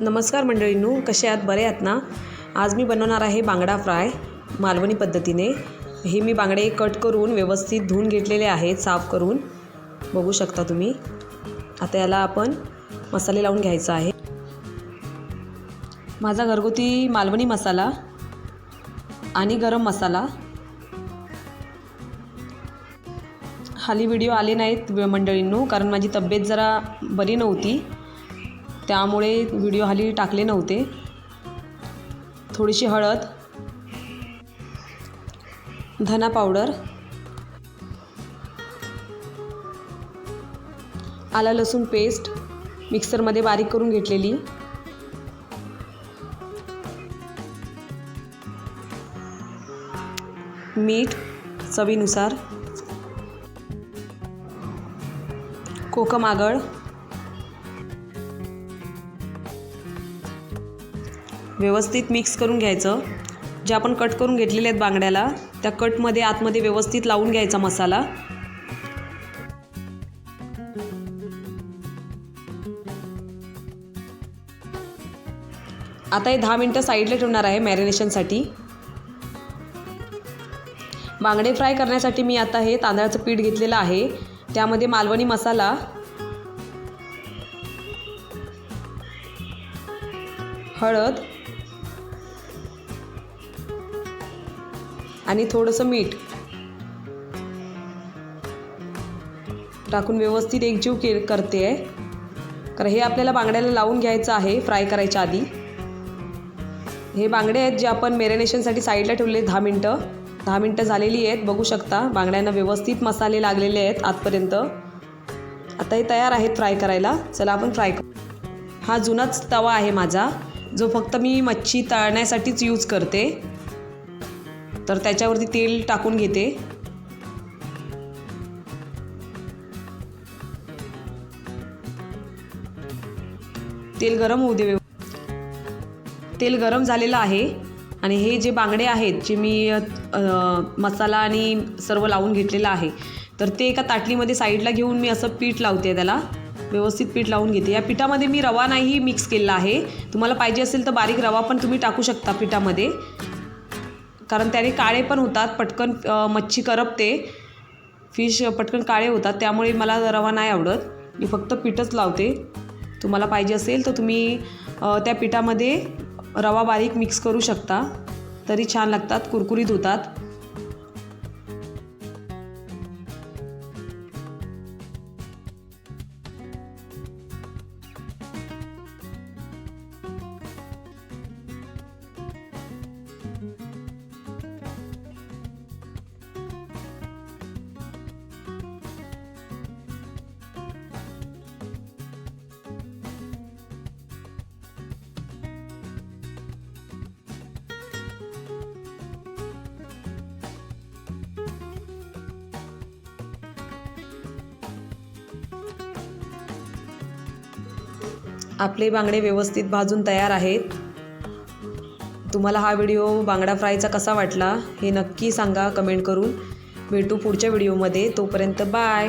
नमस्कार मंडळींनो कसे आहात? बरे आहात ना? आज मी बनवणार आहे बांगडा फ्राय मालवणी पद्धतीने. हे मी बांगडे कट करून व्यवस्थित धुवून घेतलेले आहेत साफ करून. बघू शकता तुम्ही. आता याला आपण मसाले लावून घ्यायचा आहे. माझा घरगुती मालवणी मसाला आणि गरम मसाला. खाली व्हिडिओ आले नाहीत व- मंडळींनो कारण माझी तब्येत जरा बरी नव्हती. त्यामुळे व्हिडिओ हाली टाकले नव्हते. थोडीशी हळद धना पावडर आला लसूण पेस्ट मिक्सरमध्ये बारीक करून घेतलेली. मीठ चवीनुसार. कोकम आगळ. व्यवस्थित मिक्स करून घ्यायचं. जे आपण कट करून घेतलेले आहेत बांगड्याला त्या कटमध्ये आतमध्ये व्यवस्थित लावून घ्यायचा मसाला. आता हे दहा मिनटं साईडला ठेवणार आहे मॅरिनेशनसाठी बांगडे फ्राय करण्यासाठी मी आता हे तांदळाचं पीठ घेतलेलं आहे. त्यामध्ये मालवणी मसाला. हळद. आणि थोडंसं मीठ. टाकून व्यवस्थित एकजीव के करते आहे. कारण हे आपल्याला बांगड्याला लावून घ्यायचं आहे फ्राय करायच्या आधी. हे बांगडे आहेत जे आपण मेरिनेशनसाठी साईडला ठेवले दहा मिनटं. दहा मिनटं झालेली आहेत बघू शकता. बांगड्यांना व्यवस्थित मसाले लागलेले आहेत आतपर्यंत. आता हे तयार आहेत फ्राय करायला. चला आपण फ्राय करू. हा जुनाच तवा आहे माझा जो फक्त मी मच्छी तळण्यासाठीच यूज करते. तर त्याच्यावरती तेल टाकून घेते. तेल गरम होऊ दे तेल गरम झालेलं आहे. आणि हे जे बांगडे आहेत जे मी मसाला आणि सर्व लावून घेतलेलं आहे तर ते एका ताटलीमध्ये साईडला घेऊन मी असं पीठ लावते त्याला. व्यवस्थित पीठ लावून घेते. या पिठामध्ये मी रवा नाही मिक्स केलेला आहे. तुम्हाला पाहिजे असेल तर बारीक रवा पण तुम्ही टाकू शकता पिठामध्ये. कारण त्याने काळे पण होतात पटकन मच्छी करपते. फिश पटकन काळे होतात त्यामुळे मला रवा नाही आवडत. मी फक्त पीठच लावते. तुम्हाला पाहिजे असेल तर तुम्ही त्या पिठामध्ये रवा बारीक मिक्स करू शकता. तरी छान लागतात कुरकुरीत होतात. आपले बांगडे व्यवस्थित भाजून तयार आहेत. तुम्हाला हा व्हिडिओ बांगडा फ्रायचा कसा वाटला हे नक्की सांगा कमेंट करून. भेटू पुढच्या व्हिडिओमध्ये. तोपर्यंत बाय.